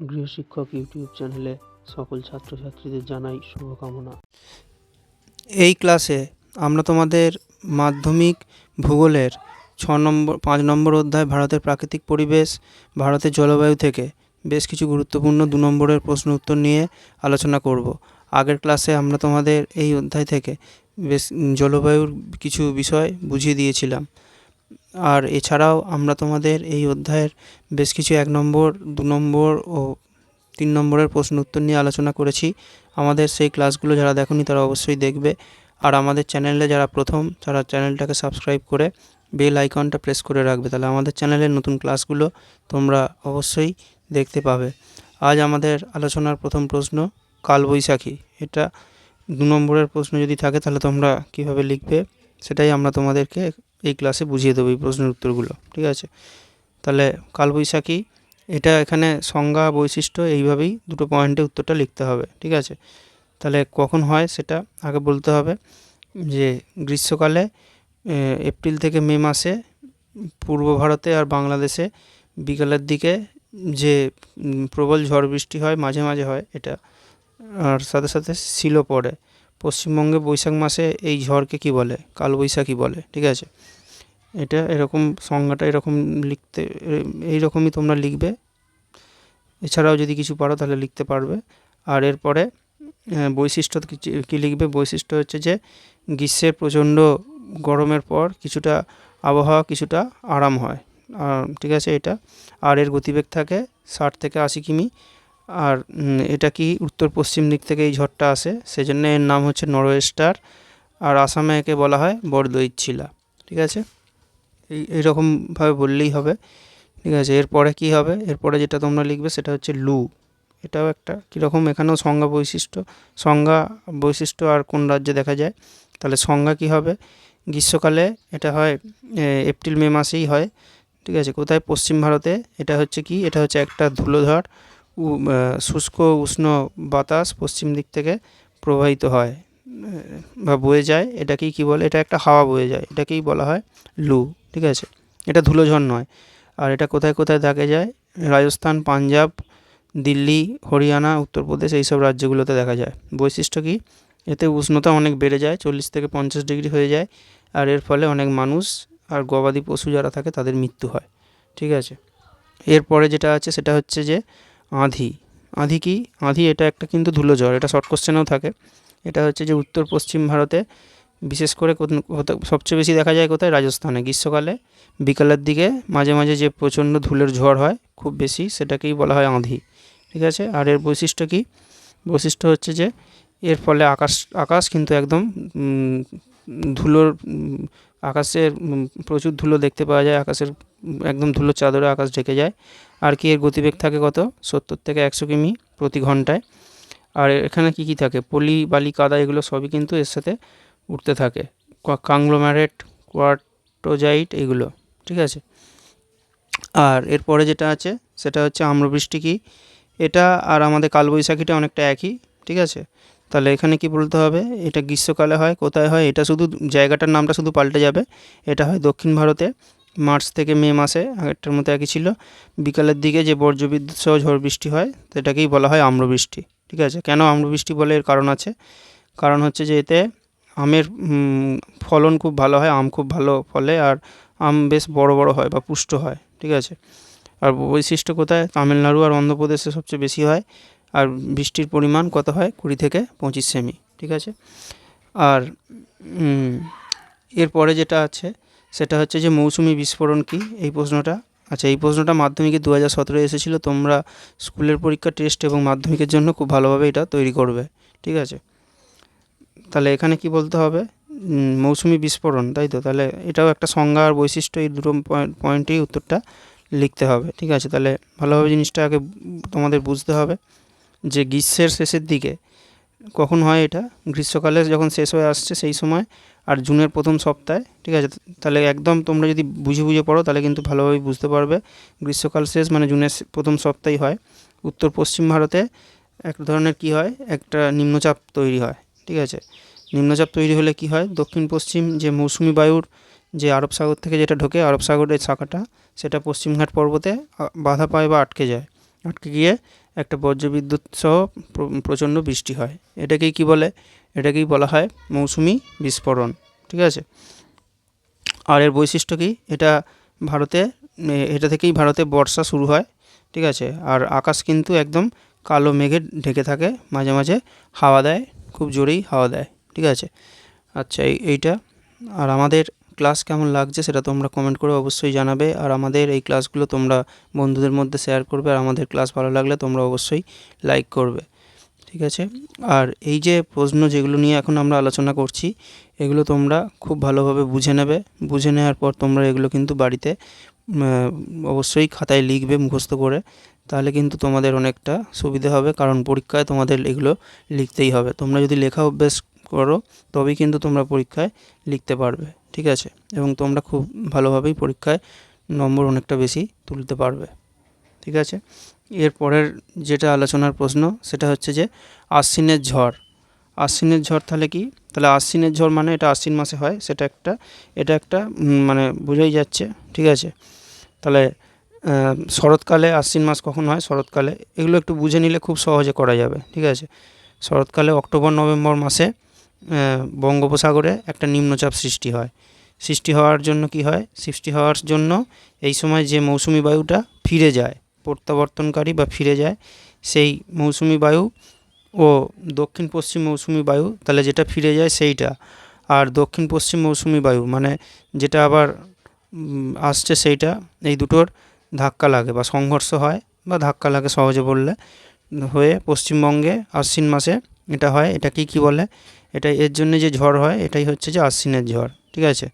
গৃহশিক্ষক YouTube চ্যানেলে সকল ছাত্রছাত্রীদের জানাই শুভকামনা। এই ক্লাসে আমরা তোমাদের মাধ্যমিক ভূগোলের ছ নম্বর, পাঁচ নম্বর অধ্যায় ভারতের প্রাকৃতিক পরিবেশ, ভারতের জলবায়ু থেকে বেশ কিছু গুরুত্বপূর্ণ দু নম্বরের প্রশ্ন উত্তর নিয়ে আলোচনা করব। আগের ক্লাসে আমরা তোমাদের এই অধ্যায় থেকে বেশ জলবায়ুর কিছু বিষয় বুঝিয়ে দিয়েছিলাম। আর এছাড়াও আমরা তোমাদের এই অধ্যায়ের বেশ কিছু এক নম্বর, দু নম্বর ও তিন নম্বরের প্রশ্ন উত্তর নিয়ে আলোচনা করেছি। আমাদের সেই ক্লাসগুলো যারা দেখোনি তারা অবশ্যই দেখবে। আর আমাদের চ্যানেলে যারা প্রথম, তারা চ্যানেলটাকে সাবস্ক্রাইব করে বেল আইকনটা প্রেস করে রাখবে। তাহলে আমাদের চ্যানেলের নতুন ক্লাসগুলো তোমরা অবশ্যই দেখতে পাবে। আজ আমাদের আলোচনার প্রথম প্রশ্ন, কালবৈশাখী। এটা দু নম্বরের প্রশ্ন যদি থাকে তাহলে তোমরা কীভাবে লিখবে, সেটাই আমরা তোমাদেরকে এই ক্লাসে বুঝিয়ে দেবো এই প্রশ্নের উত্তরগুলো, ঠিক আছে? তাহলে কালবৈশাখী, এটা এখানে সংজ্ঞা বৈশিষ্ট্য, এইভাবেই দুটো পয়েন্টে উত্তরটা লিখতে হবে, ঠিক আছে? তাহলে কখন হয় সেটা আগে বলতে হবে, যে গ্রীষ্মকালে এপ্রিল থেকে মে মাসে পূর্ব ভারতে আর বাংলাদেশে বিকালের দিকে যে প্রবল ঝড় বৃষ্টি হয়, মাঝে মাঝে হয় এটা, আর সাথে সাথে শিলও পড়ে। পশ্চিমবঙ্গে বৈশাখ মাসে এই ঝড়কে কি বলে? কালবৈশাখী বলে, ঠিক আছে? এটা এরকম সংজ্ঞাটা এরকম লিখতে এ- এইরকমই তোমরা লিখবে। এছাড়াও যদি কিছু পারো তাহলে লিখতে পারবে। আর এরপরে বৈশিষ্ট্য কি- লিখবে? বৈশিষ্ট্য হচ্ছে যে, গ্রীষ্মের প্রচণ্ড গরমের পর কিছুটা আবহাওয়া কিছুটা আরাম হয়। ঠিক আছে এটা? আর এর গতিবেগ থাকে ষাট থেকে আশি কিমি। আর এটা কি উত্তর পশ্চিম দিক থেকে এই ঝড়টা আসে? সেজন্য এর নাম হচ্ছে নরওয়েস্টার। আর আসামে একে বলা হয় বরদইচ্ছিলা ঠিক আছে? এই, এইরকমভাবে বললেই হবে। ঠিক আছে, এরপরে কি হবে? এরপরে যেটা তোমরা লিখবে সেটা হচ্ছে লু। এটাও একটা কীরকম, এখানেও সংজ্ঞা বৈশিষ্ট্য। সংজ্ঞা বৈশিষ্ট্য আর কোন রাজ্যে দেখা যায়? তাহলে সংজ্ঞা কি হবে? গ্রীষ্মকালে এটা হয় এপ্রিল, মে মাসেই হয়। ঠিক আছে, কোথায়? পশ্চিম ভারতে। এটা হচ্ছে কি? এটা হচ্ছে একটা ধুলোধর শুষ্ক, উষ্ণ বাতাস পশ্চিম দিক থেকে প্রবাহিত হয়। বা বয়ে যায়। এটাকেই কি বলে? এটা একটা হাওয়া বয়ে যায়। এটাকেই বলা হয় লু। ঠিক আছে? এটা ধুলোঝড় নয়। আর এটা কোথায় কোথায় দেখা যায়? রাজস্থান, পাঞ্জাব, দিল্লি, হরিয়ানা, উত্তরপ্রদেশ এইসব রাজ্যগুলোতে দেখা যায়। বৈশিষ্ট্য কি? এতে উষ্ণতা অনেক বেড়ে যায়, চল্লিশ থেকে পঞ্চাশ ডিগ্রি হয়ে যায়। আর এর ফলে অনেক মানুষ আর গবাদি পশু যারা থাকে তাদের মৃত্যু হয়। ঠিক আছে? এরপরে যেটা আছে সেটা হচ্ছে যে আঁধি। আঁধি কি? আঁধি এটা একটা কিন্তু ধুলোঝড় এটা শর্ট কোশ্চেনেও থাকে। এটা হচ্ছে যে উত্তর পশ্চিম ভারতে বিশেষ করে সবচেয়ে বেশি দেখা যায় কোথায়? রাজস্থানে। গ্রীষ্মকালে বিকালের দিকে মাঝে মাঝে যে প্রচণ্ড ধুলের ঝড় হয়, খুব বেশি সেটাকেই বলা হয় আঁধি। ঠিক আছে? আর এর বৈশিষ্ট্য কী? বৈশিষ্ট্য হচ্ছে যে এর ফলে আকাশ আকাশ কিন্তু একদম ধুলোর আকাশের প্রচুর ধুলো দেখতে পাওয়া যায়। আকাশের, একদম ধুলোর চাদরে আকাশ ঢেকে যায়। আর কি এর গতিবেগ থাকে কত? সত্তর থেকে একশো কিমি প্রতি ঘন্টায়। আর এখানে কি কি থাকে? পলি, বালি, কাদা এগুলো সবই কিন্তু এর সাথে উঠতে থাকে। কাংলোম্যারেট কোয়ার্টোজাইট এগুলো, ঠিক আছে? আর এরপরে যেটা আছে, সেটা হচ্ছে আম্রবৃষ্টি কি? এটা আর আমাদের কালবৈশাখীটা অনেকটা একই, ঠিক আছে? তাহলে এখানে কি বলতে হবে? এটা গ্রীষ্মকালে হয়, কোথায় হয়? এটা শুধু জায়গাটার নামটা শুধু পাল্টে যাবে। এটা হয় দক্ষিণ ভারতে, মার্চ থেকে মে মাসে, আগেরটার মতো একই ছিল। বিকালের দিকে যে বর্জ্যবিদ্যুৎ সহ ঝড় বৃষ্টি হয়, সেটাকেই বলা হয় আম্রবৃষ্টি, ঠিক আছে? কেন আম্রবৃষ্টি বলে এর কারণ আছে? কারণ হচ্ছে যে এতে আমের ফলন খুব ভালো হয়, আম খুব ভালো ফলে, আর আম বেশ বড় বড় হয় বা পুষ্ট হয়, ঠিক আছে? আর বৈশিষ্ট্য কোথায়? তামিলনাড়ু আর অন্ধ্রপ্রদেশে সবচেয়ে বেশি হয়, আর বৃষ্টির পরিমাণ কত হয়? কুড়ি থেকে পঁচিশ সেমি, ঠিক আছে? আর এরপরে যেটা আছে, সেটা হচ্ছে যে মৌসুমি বিস্ফোরণ কি? এই প্রশ্নটা আচ্ছা এই প্রশ্নটা মাধ্যমিকে দু হাজার সতেরো এসেছিল, তোমরা স্কুলের পরীক্ষা, টেস্ট এবং মাধ্যমিকের জন্য খুব ভালোভাবে এটা তৈরি করবে, ঠিক আছে? তাহলে এখানে কি বলতে হবে? মৌসুমি বিস্ফোরণ, তাই তো? তাহলে এটাও একটা সংজ্ঞা আর বৈশিষ্ট্য, এই দুটো পয়েন্টেই উত্তরটা লিখতে হবে, ঠিক আছে? তাহলে ভালোভাবে জিনিসটা আগে তোমাদের বুঝতে হবে যে গ্রীষ্মের শেষের দিকে কখন হয় এটা? গ্রীষ্মকালে যখন শেষ হয়ে আসছে সেই সময় আর জুনের প্রথম সপ্তাহে, ঠিক আছে? তাহলে একদম তোমরা যদি বুঝে বুঝে পড়ো, তাহলে কিন্তু ভালোভাবে বুঝতে পারবে। গ্রীষ্মকাল শেষ মানে জুনের প্রথম সপ্তাহেই হয়। উত্তর পশ্চিম ভারতে এক ধরনের কি হয়? একটা নিম্নচাপ তৈরি হয়। ঠিক আছে? নিম্নচাপ তৈরি হলে কি হয়? দক্ষিণ পশ্চিম যে মৌসুমি বায়ুর যে আরব সাগর থেকে যেটা ঢোকে, আরব সাগরের শাখাটা, সেটা পশ্চিমঘাট পর্বতে বাধা পায় বা আটকে যায়। আটকে গিয়ে একটা বজ্রবিদ্যুৎ সহ প্রচণ্ড বৃষ্টি হয়। এটাকেই কি বলে? এটাকেই বলা হয় মৌসুমি বিস্ফোরণ। ঠিক আছে? আর এর বৈশিষ্ট্য কি? এটা ভারতে এটা থেকেই ভারতে বর্ষা শুরু হয়। ঠিক আছে? আর আকাশ কিন্তু একদম কালো মেঘে ঢেকে থাকে, মাঝে মাঝে হাওয়া দেয়। খুব জোরেই হাওয়া দেয়, ঠিক আছে? আচ্ছা এই, এইটা। আর আমাদের ক্লাস কেমন লাগছে সেটা তোমরা কমেন্ট করে অবশ্যই জানাবে। আর আমাদের এই ক্লাসগুলো তোমরা বন্ধুদের মধ্যে শেয়ার করবে। আর আমাদের ক্লাস ভালো লাগলে তোমরা অবশ্যই লাইক করবে, ঠিক আছে? আর এই যে প্রশ্ন যেগুলো নিয়ে এখন আমরা আলোচনা করছি, এগুলো তোমরা খুব ভালোভাবে বুঝে নেবে। বুঝে নেওয়ার পর তোমরা এগুলো কিন্তু বাড়িতে অবশ্যই খাতায় লিখবে মুখস্থ করে, তাহলে কিন্তু তোমাদের অনেকটা সুবিধে হবে, কারণ পরীক্ষায় তোমাদের এগুলো লিখতেই হবে। তোমরা যদি লেখা অভ্যেস করো, তবেই কিন্তু তোমরা পরীক্ষায় লিখতে পারবে, ঠিক আছে? এবং তোমরা খুব ভালোভাবেই পরীক্ষায় নম্বর অনেকটা বেশি তুলতে পারবে, ঠিক আছে? এর পরের যেটা আলোচনার প্রশ্ন, সেটা হচ্ছে যে আশ্বিনের ঝড়। আশ্বিনের ঝড় তাহলে কি? তাহলে আশ্বিনের ঝড় মানে এটা আশ্বিন মাসে হয়, সেটা একটা, এটা একটা মানে বোঝাই যাচ্ছে ঠিক আছে? তাহলে শরৎকালে আশ্বিন মাস কখন হয়? শরৎকালে। এগুলো একটু বুঝে নিলে খুব সহজে করা যাবে, ঠিক আছে? শরৎকালে অক্টোবর, নভেম্বর মাসে বঙ্গোপসাগরে একটা নিম্নচাপ সৃষ্টি হয়। সৃষ্টি হওয়ার জন্য কি হয়? সৃষ্টি হওয়ার জন্য এই সময় যে মৌসুমি বায়ুটা ফিরে যায়, প্রত্যাবর্তনকারী বা ফিরে যায়, সেই মৌসুমি বায়ু ও দক্ষিণ পশ্চিম মৌসুমি বায়ু, তাহলে যেটা ফিরে যায় সেইটা। আর দক্ষিণ পশ্চিম মৌসুমি বায়ু মানে যেটা আবার আসছে সেইটা, এই দুটোর ধাক্কা লাগে বা সংঘর্ষ হয় বা ধাক্কা লাগে সহজে বললে। হয়ে পশ্চিমবঙ্গে আশ্বিন মাসে এটা হয় এটাকে কি বলে? এটা এর জন্য যে ঝড় হয়, এটাই হচ্ছে যে আশ্বিনের ঝড়, ঠিক আছে?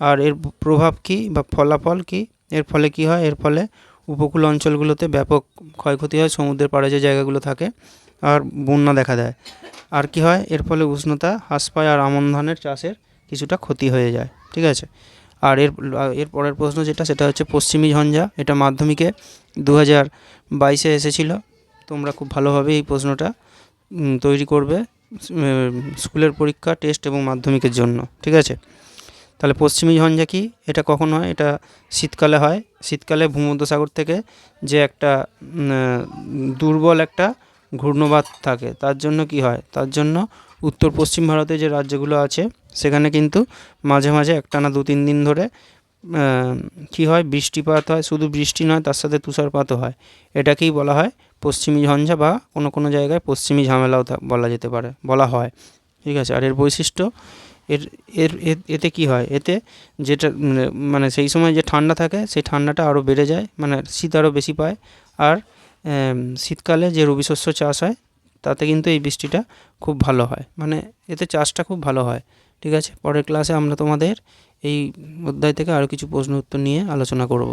আর এর প্রভাব কি বা ফলাফল কি? এর ফলে কি হয়? এর ফলে উপকূল অঞ্চলগুলোতে ব্যাপক ক্ষয়ক্ষতি হয়, সমুদ্রের পাড়ে যে জায়গাগুলো থাকে, আর বন্যা দেখা দেয়। আর কি হয়? এর ফলে উষ্ণতা, হ্রাস পায়, আর আমন ধানের চাষের কিছুটা ক্ষতি হয়ে যায়, ঠিক আছে? আর এর এর পরের প্রশ্ন যেটা, সেটা হচ্ছে পশ্চিমী ঝঞ্ঝা। এটা মাধ্যমিকে দু হাজার বাইশে এসেছিল। তোমরা খুব ভালোভাবে এই প্রশ্নটা তৈরি করবে স্কুলের পরীক্ষা, টেস্ট এবং মাধ্যমিকের জন্য। ঠিক আছে? তাহলে পশ্চিমী ঝঞ্ঝা কি? এটা কখন হয়? এটা শীতকালে হয়। শীতকালে ভূমধ্যসাগর থেকে যে একটা দুর্বল একটা ঘূর্ণবাত থাকে, তার জন্য কি হয়? তার জন্য উত্তর পশ্চিম ভারতে যে রাজ্যগুলো আছে, সেখানে কিন্তু মাঝে মাঝে একটানা দু তিন দিন ধরে কি হয়, বৃষ্টিপাত হয়, শুধু বৃষ্টি নয়, তার সাথে তুষারপাতও হয়। এটাকেই বলা হয় পশ্চিমী ঝঞ্ঝা বা কোনো কোনো জায়গায় পশ্চিমী ঝামেলাও বলা যেতে পারে, বলা হয়। ঠিক আছে, আর এর বৈশিষ্ট্য, এর এর এর- এতে কি হয়, এতে যেটা মানে মানে সেই সময় যে ঠান্ডা থাকে, সেই ঠান্ডাটা আরও বেড়ে যায় মানে শীত আরও বেশি পায়, আর শীতকালে যে রবি শস্য চাষ হয় তাতে কিন্তু এই বৃষ্টিটা খুব ভালো হয়। মানে এতে চাষটা খুব ভালো হয়। ঠিক আছে? পরের ক্লাসে আমরা তোমাদের এই অধ্যায় থেকে আরও কিছু প্রশ্ন উত্তর নিয়ে আলোচনা করব।